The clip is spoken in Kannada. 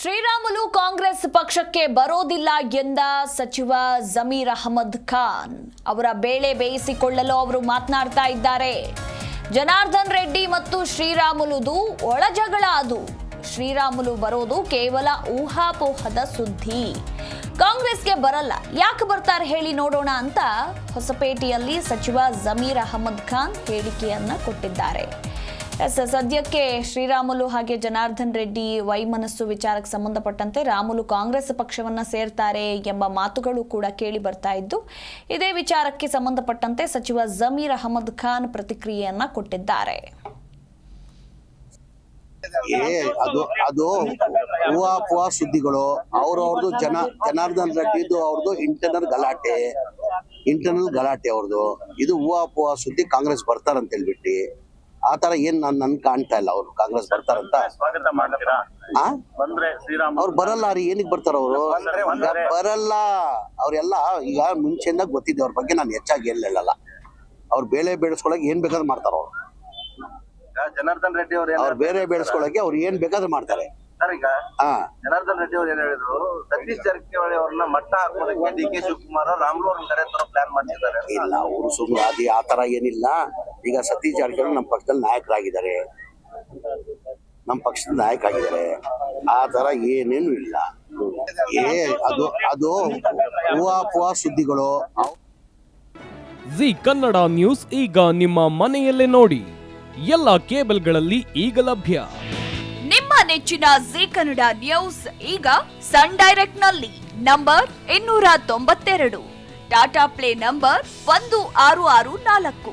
ಶ್ರೀರಾಮುಲು ಕಾಂಗ್ರೆಸ್ ಪಕ್ಷಕ್ಕೆ ಬರೋದಿಲ್ಲ ಎಂದ ಸಚಿವ ಜಮೀರ್ ಅಹಮದ್ ಖಾನ್. ಅವರ ಬೇಳೆ ಬೇಯಿಸಿಕೊಳ್ಳಲು ಅವರು ಮಾತನಾಡ್ತಾ ಇದ್ದಾರೆ. ಜನಾರ್ದನ್ ರೆಡ್ಡಿ ಮತ್ತು ಶ್ರೀರಾಮುಲುದು ಒಳಜಗಳ ಅದು. ಶ್ರೀರಾಮುಲು ಬರೋದು ಕೇವಲ ಊಹಾಪೋಹದ ಸುದ್ದಿ. ಕಾಂಗ್ರೆಸ್ಗೆ ಬರಲ್ಲ. ಯಾಕೆ ಬರ್ತಾರೆ ಹೇಳಿ ನೋಡೋಣ ಅಂತ ಹೊಸಪೇಟೆಯಲ್ಲಿ ಸಚಿವ ಜಮೀರ್ ಅಹಮದ್ ಖಾನ್ ಹೇಳಿಕೆಯನ್ನ ಕೊಟ್ಟಿದ್ದಾರೆ. ಎಸ್ ಸದ್ಯಕ್ಕೆ ಶ್ರೀರಾಮುಲು ಹಾಗೆ ಜನಾರ್ದನ್ ರೆಡ್ಡಿ ವೈಮನಸ್ಸು ವಿಚಾರಕ್ಕೆ ಸಂಬಂಧಪಟ್ಟಂತೆ ರಾಮುಲು ಕಾಂಗ್ರೆಸ್ ಪಕ್ಷವನ್ನ ಸೇರ್ತಾರೆ ಎಂಬ ಮಾತುಗಳು ಕೂಡ ಕೇಳಿ ಬರ್ತಾ ಇದ್ದು, ಇದೇ ವಿಚಾರಕ್ಕೆ ಸಂಬಂಧಪಟ್ಟಂತೆ ಸಚಿವ ಜಮೀರ್ ಅಹಮದ್ ಖಾನ್ ಪ್ರತಿಕ್ರಿಯೆಯನ್ನ ಕೊಟ್ಟಿದ್ದಾರೆ. ಅದು ಅದು ಹೂವಾಪುವ ಸುದ್ದಿಗಳು ಅವ್ರವ್ರದ್ದು ಜನ, ಜನಾರ್ದನ್ ರೆಡ್ಡಿದು ಅವ್ರದ್ದು ಇಂಟರ್ನಲ್ ಗಲಾಟೆ ಇಂಟರ್ನಲ್ ಗಲಾಟೆ ಅವ್ರದ್ದು ಇದು ಹೂವಾಪುವ ಸುದ್ದಿ ಕಾಂಗ್ರೆಸ್ ಬರ್ತಾರಂತ ಹೇಳ್ಬಿಟ್ಟು ಆ ತರ ಏನ್ ನನ್ ನನ್ ಕಾಣ್ತಾ ಇಲ್ಲ ಅವ್ರು ಕಾಂಗ್ರೆಸ್ ಬರ್ತಾರಂತ ಸ್ವಾಗತ ಮಾಡ್ತೀರಾ? ಬಂದ್ರೆ ಶ್ರೀರಾಮ್ ಅವ್ರು ಬರಲ್ಲ ರೀ ಏನಕ್ಕೆ ಬರ್ತಾರ ಅವರು. ಬರಲ್ಲ. ಅವ್ರೆಲ್ಲ ಈಗ ಮುಂಚೆಯಿಂದ ಗೊತ್ತಿದ್ದೆ ಅವ್ರ ಬಗ್ಗೆ ನಾನು ಹೆಚ್ಚಾಗಿ ಹೇಳಲ್ಲ. ಅವ್ರು ಬೇಳೆ ಬೆಳೆಸ್ಕೊಳಕ್ ಏನ್ ಬೇಕಾದ್ರೂ ಮಾಡ್ತಾರ ಅವ್ರು. ಜನಾರ್ದನ್ ರೆಡ್ಡಿ ಅವ್ರು ಅವ್ರು ಬೇರೆ ಬೆಳೆಸ್ಕೊಳಕ್ಕೆ ಅವ್ರು ಏನ್ ಬೇಕಾದ್ರೂ ಮಾಡ್ತಾರೆ. ಸರ್ ಈಗ ಹಾ. ಜನಾರ್ದನ್ ರೆಡ್ಡಿ ಅವ್ರು ಏನ್ ಹೇಳಿದ್ರು? ಸತೀಶ್ ಜಾರಕಿಹೊಳಿ ಅವ್ರನ್ನ ಮಟ್ಟ ಹಾಕೋದಕ್ಕೆ ಡಿ ಕೆ ಶಿವಕುಮಾರ್ ರಾಮ್ಲು ಅವ್ರನ್ನ ಕರೆ ತರೋ ಪ್ಲಾನ್ ಮಾಡ್ತಿದ್ದಾರೆ ಇಲ್ಲ ಅವರು ಸುಮ್ಮನೆ ಅದೇ ಆ ತರ ಏನಿಲ್ಲ. ಈಗ ಸತೀಶ್ ಜಾರಕಿಹೊಳಿ ನಮ್ಮ ಪಕ್ಷದಲ್ಲಿ ನಾಯಕರಾಗಿದ್ದಾರೆ. ನಮ್ಮ ಪಕ್ಷದ ನಾಯಕ ಆಗಿದ್ದಾರೆ ಆ ತರ ಏನೇನು ಇಲ್ಲ. ಏ ಅದು ಅದು ಹೂವಾಪುವ ಸುದ್ದಿಗಳು. ಜಿ ಕನ್ನಡ ನ್ಯೂಸ್ ಈಗ ನಿಮ್ಮ ಮನೆಯಲ್ಲೇ ನೋಡಿ. ಎಲ್ಲ ಕೇಬಲ್ಗಳಲ್ಲಿ ಈಗ ಲಭ್ಯ. ನಿಮ್ಮ ನೆಚ್ಚಿನ ಜಿ ಕನ್ನಡ ನ್ಯೂಸ್ ಈಗ ಸನ್ ಡೈರೆಕ್ಟ್ನಲ್ಲಿ ನಂಬರ್ ಇನ್ನೂರ ತೊಂಬತ್ತೆರಡು. ಟಾಟಾ ಪ್ಲೇ ನಂಬರ್ ಒಂದು ಆರು ಆರು ನಾಲ್ಕು.